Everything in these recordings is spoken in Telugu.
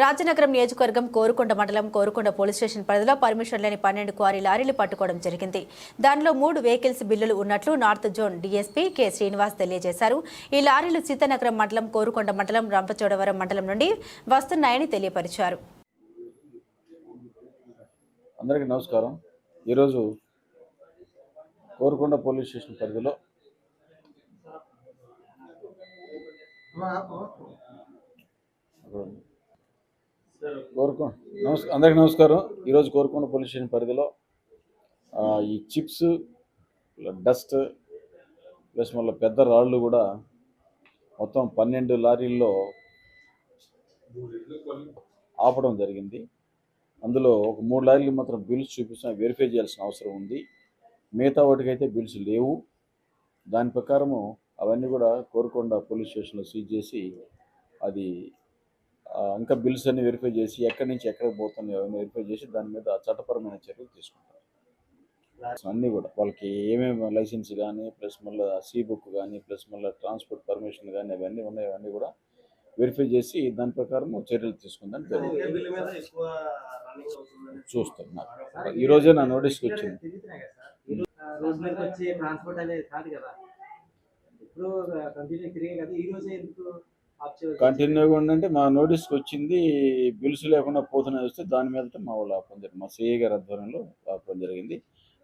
రాజనగరం నియోజకవర్గం కోరుకొండ మండలం కోరుకొండ పోలీస్ స్టేషన్ పరిధిలో పర్మిషన్ లేని పన్నెండు క్వారీ లారీలు పట్టుకోవడం జరిగింది. దానిలో మూడు వెహికల్స్ బిల్లులు ఉన్నట్లు north zone DSP K Srinivas తెలియజేశారు. ఈ లారీలు సీతానగరం మండలం కోరుకొండ మండలం రంపచోడవరం మండలం నుండి వస్తున్నాయని తెలియపరిచారు. అందరికీ నమస్కారం. ఈరోజు కోరుకొండ పోలీస్ స్టేషన్ పరిధిలో కోరుకు నమస్క అందరికీ నమస్కారం. ఈరోజు కోరుకున్న పోలీస్ స్టేషన్ పరిధిలో ఈ చిప్స్ డస్ట్ ప్లస్ మళ్ళీ పెద్ద రాళ్ళు కూడా మొత్తం పన్నెండు లారీల్లో ఆపడం జరిగింది. అందులో ఒక మూడు లారీలు మాత్రం బిల్స్ చూపిస్తున్నా వెరిఫై చేయాల్సిన అవసరం ఉంది. మిగతా వాటికైతే బిల్స్ లేవు. దాని ప్రకారము అవన్నీ కూడా కోరుకొండ పోలీస్ స్టేషన్లో సీజ్ చేసి అది ఇంకా బిల్స్ అన్ని వెరిఫై చేసి ఎక్కడి నుంచి ఎక్కడికి పోతున్నాయో అవన్నీ వెరిఫై చేసి దాని మీద చట్టపరమైన చర్యలు తీసుకుంటారు అన్నీ కూడా వాళ్ళకి ఏమేమి లైసెన్స్ కానీ ప్లస్ మళ్ళీ సీ బుక్ కానీ ప్లస్ మళ్ళీ ట్రాన్స్పోర్ట్ పర్మిషన్ కానీ అవన్నీ ఉన్నాయి అవన్నీ కూడా వెరిఫై చేసి దాని ప్రకారం చర్యలు తీసుకుందని తెలియదు చూస్తున్నారు ఈ రోజే నా నోటీస్కి వచ్చింది ట్రాన్స్పోర్ట్ అనేది కాదు కదా ఇప్పుడు కంటిన్యూ తిరిగే కదా ఈ రోజే కంటిన్యూగా ఉండంటే మా నోటీస్కి వచ్చింది బిల్స్ లేకుండా పోతున్నాయి వస్తే దాని మీద మా వాళ్ళు ఆపడం జరిగింది మా సిఐ గారి ఆధ్వర్యంలో ఆపడం జరిగింది.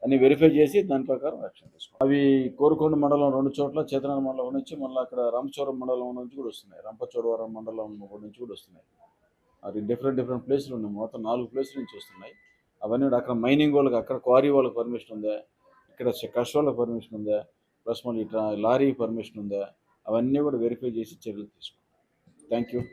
అన్ని వెరిఫై చేసి దాని ప్రకారం యాక్షన్ తీసుకున్నాం అవి కోరుకొండ మండలం రెండు చోట్ల చేతనాల మండలం నుంచి మళ్ళీ అక్కడ రంపచోరం మండలం నుంచి కూడా వస్తున్నాయి. రంపచోడవరం మండలం నుంచి కూడా వస్తున్నాయి. అది డిఫరెంట్ డిఫరెంట్ ప్లేసులు ఉన్నాయి. మొత్తం నాలుగు ప్లేసుల నుంచి వస్తున్నాయి. అవన్నీ కూడా అక్కడ మైనింగ్ వాళ్ళకి అక్కడ క్వారీ వాళ్ళకి పర్మిషన్ ఉందా? ఇక్కడ కష్ వాళ్ళకి పర్మిషన్ ఉందా? ప్లస్ మళ్ళీ ఇట్లా లారీ పర్మిషన్ ఉందా? అవన్నీ కూడా వెరిఫై చేసి చర్యలు తీసుకుంటాం Thank you.